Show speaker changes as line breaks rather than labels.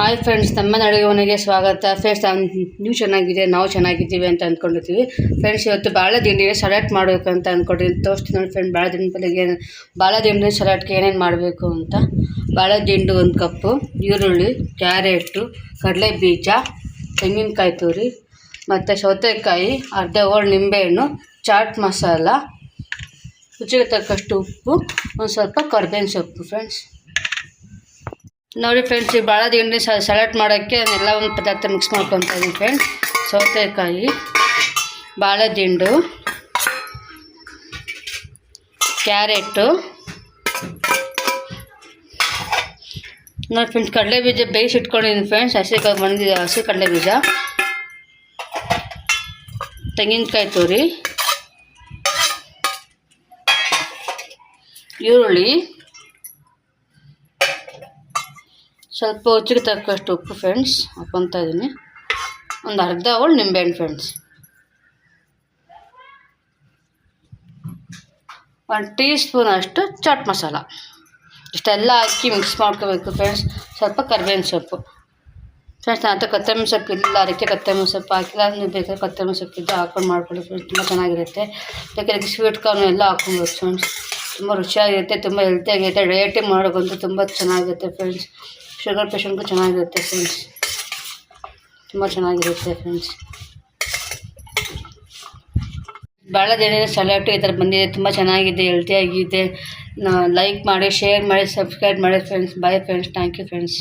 Hi friends ನಮ್ಮ ಅಡುಗೆ ಮನೆಗೆ ಸ್ವಾಗತ. ಫ್ರೆಂಡ್ಸ್ ನೀವು ಚೆನ್ನಾಗಿದೆ ನಾವು ಚೆನ್ನಾಗಿದ್ದೀವಿ ಅಂತ ಅಂದ್ಕೊಂಡಿರ್ತೀವಿ ಫ್ರೆಂಡ್ಸ್ ಇವತ್ತು ಬಾಳೆ ದಿಂಡಿಗೆ ಸಲಾಡ್ ಮಾಡಬೇಕು ಅಂತ ಅಂದ್ಕೊಂಡಿದ್ದೀನಿ ತೋರಿಸ್ತೀನಿ ನೋಡಿ ಫ್ರೆಂಡ್ ಬಾಳೆ ದಿಂಡು ಬೆಳಗ್ಗೆ ಏನು, ಬಾಳೆ ದಿಂಡಿನ ಸಲಾಡ್ಗೆ ಏನೇನು ಮಾಡಬೇಕು ಅಂತ. ಬಾಳೆ ದಿಂಡು ಒಂದು ಕಪ್ಪು, ಈರುಳ್ಳಿ, ಕ್ಯಾರೆಟು ಕಡಲೆ ಬೀಜ ತೆಂಗಿನಕಾಯಿ ತುರಿ, ಮತ್ತು ಸೌತೆಕಾಯಿ, ಅರ್ಧ ಹೋಳು ನಿಂಬೆಹಣ್ಣು, ಚಾಟ್ ಮಸಾಲ, ರುಚಿಗೆ ತಕ್ಕಷ್ಟು ಉಪ್ಪು, ಒಂದು ಸ್ವಲ್ಪ ಕರ್ಬೇವಿನ ಸೊಪ್ಪು ಫ್ರೆಂಡ್ಸ್ ನೋಡಿ ಫ್ರೆಂಡ್ಸ್ ಈ ಭಾಳ ದಿಂಡಿ ಸಲಾಡ್ ಮಾಡೋಕ್ಕೆ ಎಲ್ಲ ಒಂದು ಪದಾರ್ಥ ಮಿಕ್ಸ್ ಮಾಡ್ಕೊತಾ ಇದ್ದೀನಿ ಫ್ರೆಂಡ್ಸ್ ಸೌತೆಕಾಯಿ, ಬಾಳೆದಿಂಡು, ಕ್ಯಾರೆಟು. ನೋಡಿ ಫ್ರೆಂಡ್ಸ್ ಕಡಲೆ ಬೀಜ ಬೇಯಿಸಿ ಇಟ್ಕೊಂಡಿದ್ದೀನಿ ಫ್ರೆಂಡ್ಸ್ ಹಸಿ ಬಂದಿದೆ, ಹಸಿ ಕಡಲೆ ಬೀಜ ತೆಂಗಿನಕಾಯಿ ತುರಿ. ಈರುಳ್ಳಿ. ಸ್ವಲ್ಪ ರುಚಿಗೆ ತಕ್ಕಷ್ಟು ಉಪ್ಪು ಫ್ರೆಂಡ್ಸ್ ಹಾಕ್ಕೊತಾ ಇದ್ದೀನಿ ಒಂದು ಅರ್ಧ ಅವಳು ನಿಂಬೆಹಣ್ಣು ಫ್ರೆಂಡ್ಸ್ ಒಂದು ಟೀ ಸ್ಪೂನ್ ಅಷ್ಟು ಚಾಟ್ ಮಸಾಲ. ಇಷ್ಟೆಲ್ಲ ಹಾಕಿ ಮಿಕ್ಸ್ ಮಾಡ್ಕೋಬೇಕು ಫ್ರೆಂಡ್ಸ್ ಸ್ವಲ್ಪ ಕರ್ಬೇವಿನ ಸೊಪ್ಪು. ಫ್ರೆಂಡ್ಸ್ ನಾನು ಕೊತ್ತಂಬರಿ ಸೊಪ್ಪು ಇಲ್ಲ, ಅದಕ್ಕೆ ಕೊತ್ತಂಬರಿ ಸೊಪ್ಪು ಹಾಕಿಲ್ಲ. ನೀವು ಬೇಕಾದ್ರೆ ಕೊತ್ತಂಬರಿ ಸೊಪ್ಪಿದ್ದು ಹಾಕೊಂಡು ಮಾಡ್ಕೊಳ್ಳಿ ಫ್ರೆಂಡ್ಸ್ ತುಂಬ ಚೆನ್ನಾಗಿರುತ್ತೆ. ಬೇಕಾದ್ರೆ ಸ್ವೀಟ್ ಕಾರ್ನ್ ಎಲ್ಲ ಹಾಕೊಬೋದು ಫ್ರೆಂಡ್ಸ್ ತುಂಬ ರುಚಿಯಾಗಿರುತ್ತೆ, ತುಂಬ ಹೆಲ್ತಿಯಾಗಿರುತ್ತೆ ರೇಟಿಂಗ್ ಮಾಡೋಕ್ಕಂತೂ ತುಂಬ ಚೆನ್ನಾಗಿರುತ್ತೆ ಫ್ರೆಂಡ್ಸ್ ಶುಗರ್ ಪೇಷಂಟ್ಗೂ ಚೆನ್ನಾಗಿರುತ್ತೆ ಫ್ರೆಂಡ್ಸ್. ತುಂಬ ಚೆನ್ನಾಗಿರುತ್ತೆ ಫ್ರೆಂಡ್ಸ್. ಭಾಳ ದಿನ ಸಲಾಟು ಈ ಥರ ಬಂದಿದೆ. ತುಂಬ ಚೆನ್ನಾಗಿದೆ ಹೆಲ್ತಿಯಾಗಿದೆ ಲೈಕ್ ಮಾಡಿ ಶೇರ್ ಮಾಡಿ ಸಬ್ಸ್ಕ್ರೈಬ್ ಮಾಡಿ friends bye friends thank you friends